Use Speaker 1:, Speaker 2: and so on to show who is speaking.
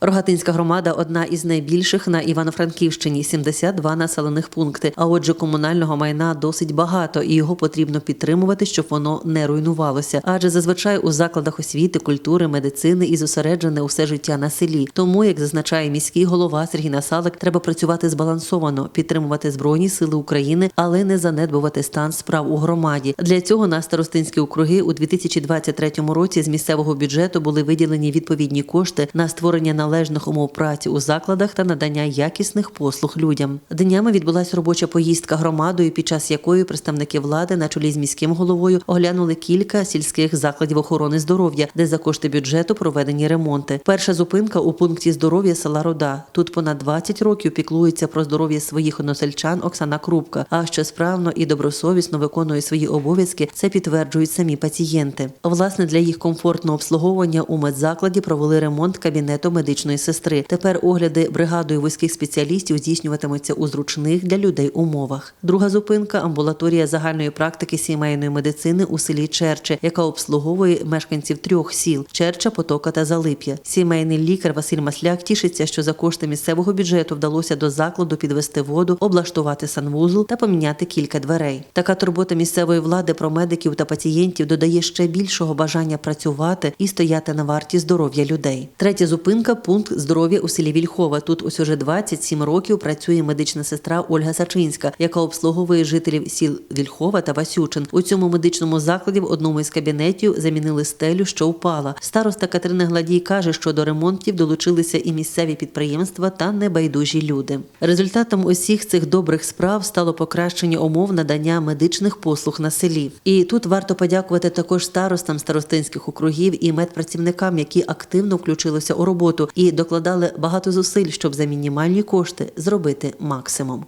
Speaker 1: Рогатинська громада одна із найбільших на Івано-Франківщині 72 населених пункти. А отже, комунального майна досить багато, і його потрібно підтримувати, щоб воно не руйнувалося. Адже зазвичай у закладах освіти, культури, медицини і зосереджене усе життя на селі. Тому, як зазначає міський голова Сергій Насалик, треба працювати збалансовано, підтримувати збройні сили України, але не занедбувати стан справ у громаді. Для цього на старостинські округи у 2023 році з місцевого бюджету були виділені відповідні кошти на створення належних умов праці у закладах та надання якісних послуг людям. Днями відбулася робоча поїздка громадою, під час якої представники влади на чолі з міським головою оглянули кілька сільських закладів охорони здоров'я, де за кошти бюджету проведені ремонти. Перша зупинка у пункті здоров'я села Рода. Тут понад 20 років піклується про здоров'я своїх односельчан Оксана Крупка. А що справно і добросовісно виконує свої обов'язки, це підтверджують самі пацієнти. Власне, для їх комфортного обслуговування у медзакладі провели ремонт кабінету медичної сестри. Тепер огляди бригадою вузьких спеціалістів здійснюватимуться у зручних для людей умовах. Друга зупинка амбулаторія загальної практики сімейної медицини у селі Черче, яка обслуговує мешканців трьох сіл Черча, Потока та Залип'я. Сімейний лікар Василь Масляк тішиться, що за кошти місцевого бюджету вдалося до закладу підвести воду, облаштувати санвузол та поміняти кілька дверей. Така турбота місцевої влади про медиків та пацієнтів додає ще більшого бажання працювати і стояти на варті здоров'я людей. Третя зупинка пункт здоров'я у селі Вільхова. Тут ось уже 27 років працює медична сестра Ольга Сачинська, яка обслуговує жителів сіл Вільхова та Васючин. У цьому медичному закладі в одному із кабінетів замінили стелю, що впала. Староста Катерина Гладій каже, що до ремонтів долучилися і місцеві підприємства та небайдужі люди. Результатом усіх цих добрих справ стало покращення умов надання медичних послуг на селі. І тут варто подякувати також старостам старостинських округів і медпрацівникам, які активно включилися у роботу і докладали багато зусиль, щоб за мінімальні кошти зробити максимум.